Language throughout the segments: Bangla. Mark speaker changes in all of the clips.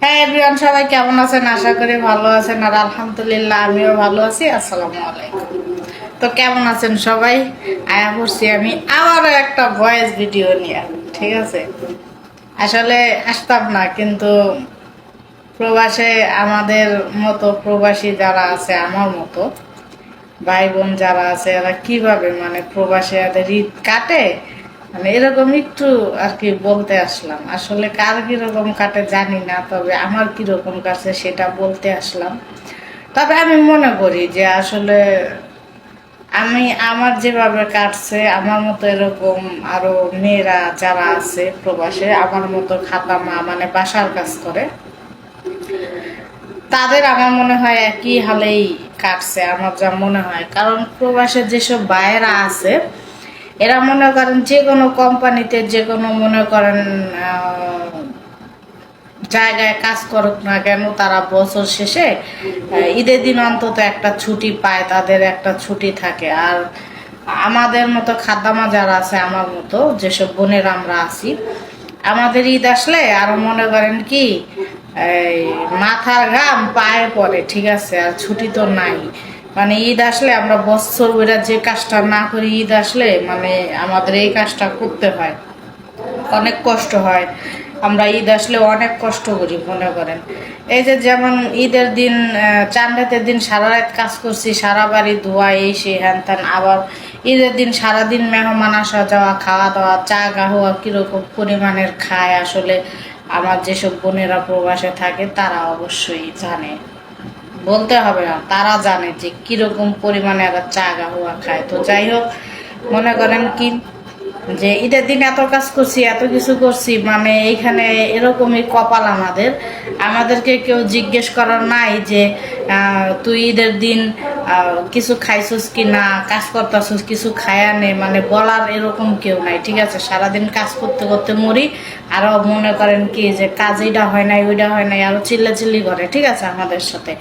Speaker 1: হ্যাঁ এভরিওয়ান সবাই কেমন আছেন? আশা করি ভালো আছেন আর আলহামদুলিল্লাহ, আমিও ভালো আছি। আসসালামু আলাইকুম। তো কেমন আছেন সবাই? আয়া পড়ছি আমি আবারও একটা ভয়েস ভিডিও নিয়ে, ঠিক আছে? আসলে আসতাম না, কিন্তু প্রবাসে আমাদের মতো প্রবাসী যারা আছে, আমার মতো ভাই বোন যারা আছে, এরা কীভাবে মানে প্রবাসে এদের ঈদ কাটে? মানে এরকম একটু আর কি বলতে আসলাম। আসলে কার কীরকম কাটে জানি না, তবে আমার কীরকম কাছে সেটা বলতে আসলাম। তবে আমি মনে করি যে আসলে আমি, আমার যেভাবে কাটছে, আমার মতো এরকম আরও মেয়েরা যারা আছে প্রবাসে, আমার মতো খাতা মা মানে বাসার কাজ করে, তাদের আমার মনে হয় একই হালেই কাটছে, আমার যা মনে হয়। কারণ প্রবাসে যেসব বাইরা আছে, এরা মনে করেন যে কোনো কোম্পানিতে যে কোনো মনে করেন জায়গায় কাজ করুক না কেন, তারা বছর শেষে ঈদের দিন অন্তত একটা ছুটি পায়, তাদের একটা ছুটি থাকে। আর আমাদের মতো খাদ্দামা যারা আছে, আমার মতো, যেসব বোনের আমরা আছি, আমাদের ঈদ আসলে আর মনে করেন কি এই মাথার ঘাম পায়ে পড়ে, ঠিক আছে? আর ছুটি তো নাই। মানে ঈদ আসলে আমরা বছর বেড়া যে কাজটা না করি, ঈদ আসলে মানে আমাদের এই কাজটা করতে হয়। অনেক কষ্ট হয়। আমরা ঈদ আসলে অনেক কষ্ট করি, মনে করেন। এই যে যেমন ঈদের দিন রাতের দিন সারা রাত কাজ করছি, সারা বাড়ি ধোয়া, এই সে হ্যান ত্যান। আবার ঈদের দিন সারাদিন মেহমান আসা যাওয়া, খাওয়া দাওয়া, চা গাহোয়া কীরকম পরিমাণের খায় আসলে। আমার যেসব বোনেরা প্রবাসে থাকে, তারা অবশ্যই জানে। বলতে হবে না, তারা জানে যে কীরকম পরিমাণে এরা চা গাহুয়া খায়। তো যাই হোক, মনে করেন কি, যে ঈদের দিন এত কাজ করছি, এত কিছু করছি মানে এইখানে এরকমই কপাল আমাদের। আমাদেরকে কেউ জিজ্ঞেস করার নাই যে তুই ঈদের দিন কিছু খাইছিস কি না, কাজ করতেছিস, কিছু খায়া নেই মানে বলার এরকম কেউ নাই, ঠিক আছে? সারাদিন কাজ করতে করতে মরি, আরও মনে করেন কি যে কাজ এইটা হয় নাই ওইটা হয় নাই, আরও চিল্লাচিল্লি করে, ঠিক আছে আমাদের সাথে?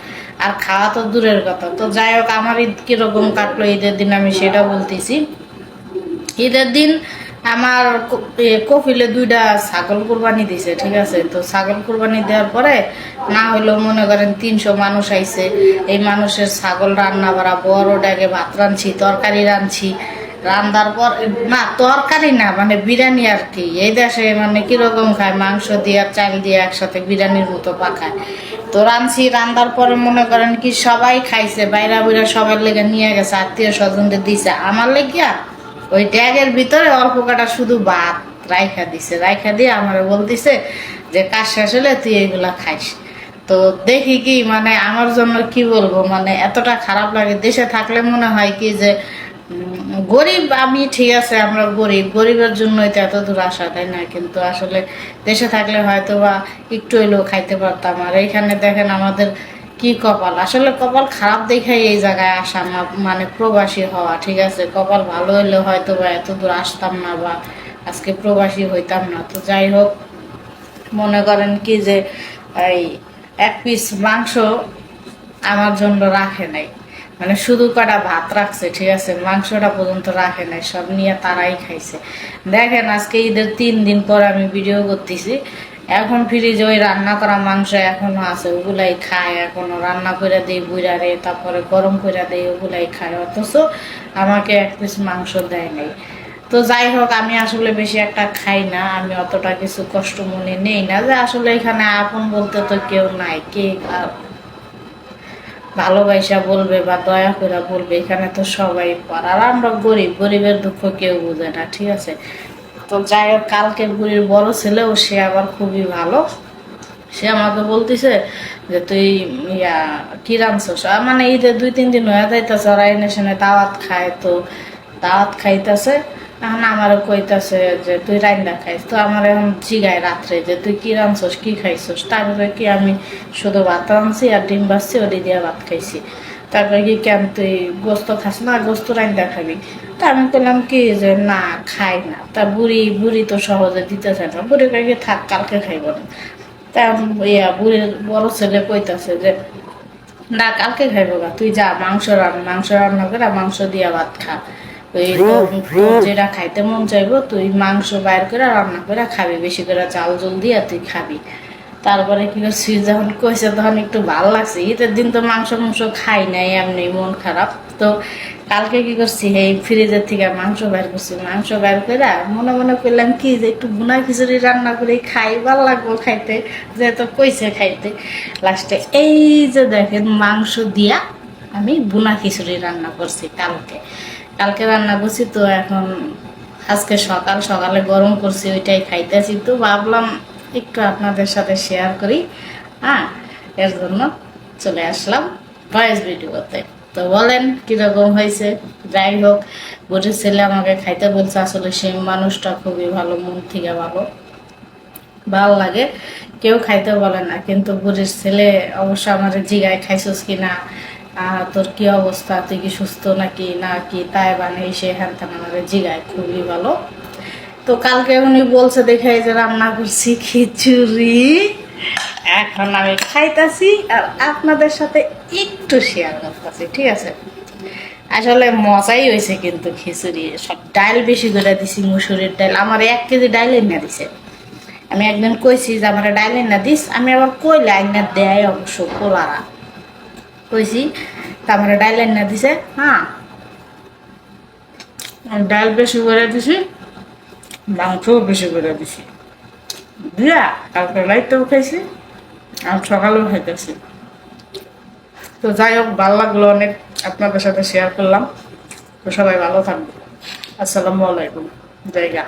Speaker 1: আর খাওয়া তো দূরের কথা। তো যাই হোক, আমার ঈদ কীরকম কাটলো? ঈদের দিন আমি সেটা বলতেছি। ঈদের দিন আমার কপিলে দুইটা ছাগল কোরবানি দিছে, ঠিক আছে? তো ছাগল কোরবানি দেওয়ার পরে না হইলেও মনে করেন তিনশো মানুষ আইছে। এই মানুষের ছাগল রান্না করা বড় ডাকে ভাত রাঁধছি, তরকারি রাঁধছি। রান্নার পর, না, তরকারি না মানে বিরিয়ানি আর কি। এই দেশে মানে কীরকম খায়? মাংস দিয়ে আর চাল দিয়ে একসাথে বিরিয়ানির মতো পাকায়। তো রাঁধছি রান্নার পরে মনে করেন কি সবাই খাইছে, বাইরা বুইরা সবার লেগে নিয়ে গেছে, আত্মীয় স্বজনদের দিছে। আমার লেগিয়া ওই ট্যাগের ভিতরে অল্প কাটা শুধু ভাত রাইখা দিছে। রাইখা দিয়ে আমার বলতেছে যে, কাজ শেষ হলে তুই এগুলা খাইস। তো দেখি কি মানে আমার জন্য কি বলব মানে এতটা খারাপ লাগে। দেশে থাকলে মনে হয় কি যে গরিব আমি ঠিক আছে, আমরা গরিব। গরিবের জন্যই তো এত দূর আসা, তাই না? কিন্তু আসলে দেশে থাকলে হয়তো বা একটু হইলেও খাইতে পারতাম। আর এইখানে দেখেন আমাদের কি কপাল? আসলে কপাল খারাপ দেখাই এই জায়গায় আসা মানে প্রবাসী হওয়া, ঠিক আছে? কপাল ভালো হইলে হয়তো বা এত দূর আসতাম না বা আজকে প্রবাসী হইতাম না। তো যাই হোক, মনে করেন কি যে এই এক পিস মাংস আমার জন্য রাখে নাই। মানে শুধু কটা ভাত রাখছে, ঠিক আছে? মাংসটা পর্যন্ত রাখে নাই, সব নিয়ে তারাই খাইছে। দেখেন, আজকে ঈদের তিন দিন পর আমি ভিডিও করতেছি। এখন ফ্রিজে ওই রান্না করা মাংস এখনও আছে, ওগুলাই খায়। এখনও রান্না করে দিই বুড়ারে তারপরে গরম করে দিই, ওগুলাই খায়। অথচ আমাকে এক পিস মাংস দেয় নাই। তো যাই হোক, আমি আসলে বেশি একটা খাই না, আমি অতটা কিছু কষ্ট মনে নেই না যে আসলে এখানে আপন বলতে তো কেউ নাই, কে ভালোবাসা বলবে বা দয়া করে বলবে, এখানে তো সবাই পার। আর আমরা গরিব, গরিবের দুঃখ কেউ বোঝে না, ঠিক আছে? তো যাই হোক কালকের বুড়ির বড় ছেলেও সে আবার খুবই ভালো। সে আমাকে বলতেছে যে, তুই ইয়া, কি রাঁধছস? মানে ঈদে দুই, তিন দিন হয়ে যাইতেছে, ওরা এনে সেনে দাওয়াত খায় তো দাওয়াত খাইতেছে। এখন আমারও কইতাছে যে, তুই রান্না খাইস। তো আমার এখন জিগায় রাত্রে যে, তুই কি রাঁধছস, কি খাইছস? তারপরে কি আমি শুধু ভাত রাঁধছি আর ডিম বাজছি ওটি দিয়ে ভাত খাইছি। তারপরে কি কেন তুই গোস্ত খাস না গোস্ত রান্না খাবি। তা আমি বললাম কি যে না খাই না। তা বুড়ি বুড়ি তো সহজে দিতে চায় না। বুড়ি কয়ে কি থাক কালকে খাইব না। তা ইয়া বুড়ির বড় ছেলে কইতাছে যে না কালকে খাইব গা তুই যা মাংস রান মাংস রান্না করে মাংস দিয়া ভাত খা। ওই যেটা খাইতে মন চাইব তুই মাংস বাইর করে রান্না করে খাবি। বেশি করে চাল জল দিয়ে তুই খাবি। তারপরে কি করছি, যখন কইছে তখন একটু ভালো লাগছে। ঈদের দিন তো মাংস মাংস খাই নাই, এমনি মন খারাপ। তো কালকে কি করছি, এই ফ্রিজের থেকে মাংস বের করছি। মাংস বের করে মনে মনে করলাম কি যে একটু বুনা খিচুড়ি রান্না করে, খাই, ভালো লাগবো খাইতে, যেহেতু কইছে খাইতে। লাস্টে এই যে দেখেন মাংস দিয়া আমি বুনা খিচুড়ি রান্না করছি কালকে। কালকে রান্না করছি তো এখন আজকে সকাল সকালে গরম করছি, ওইটাই খাইতেছি। তো ভাবলাম একটু আপনাদের সাথে শেয়ার করি। হ্যাঁ এর জন্য চলে আসলাম ভয়েস ভিডিওতে। তো বলেন, কীরকম হয়েছে? যাই হোক বুড়ির ছেলে আমাকে খাইতে বলছে, আসলে সেই মানুষটা খুবই ভালো, মন থেকে ভালো। ভালো লাগে। কেউ খাইতে বলে না, কিন্তু বুড়ির ছেলে অবশ্য আমার জিগায়, খাইছস কি না? তোর কি অবস্থা? তুই কি সুস্থ নাকি? না কি? তাই বানিয়ে সে হ্যান জিগায়, খুবই ভালো। তো কালকে উনি বলছে, দেখে যে রান্না করছি, খিচুড়ি। এখন আমি খাইতাছি আর আপনাদের সাথে একটু শেয়ার করতেছি, ঠিক আছে? আসলে মজাই হয়েছে কিন্তু খিচুড়ি। সব ডাল বেশি করে দিছি, মুসুরির ডাল আমার এক কেজি ডাল এনে দিছে। আমি একদিন কইছি যে, আমার ডাল এনে দিস। আমি আবার কইলে এনে দেয় অবশ্য পোলারা। কইছি, তা আমার ডাল এনে দিছে? হ্যাঁ। ডাল বেশি করে দিছি। মাংসও বেশি করে দিছি। দিয়া, কালকে লাইটটাও খাইছি, আর সকালেও খাইতেছি। তো যাই হোক, ভালো লাগল অনেক আপনাদের সাথে শেয়ার করলাম। তো সবাই ভালো থাকবে আসসালামু আলাইকুম। জায়গা।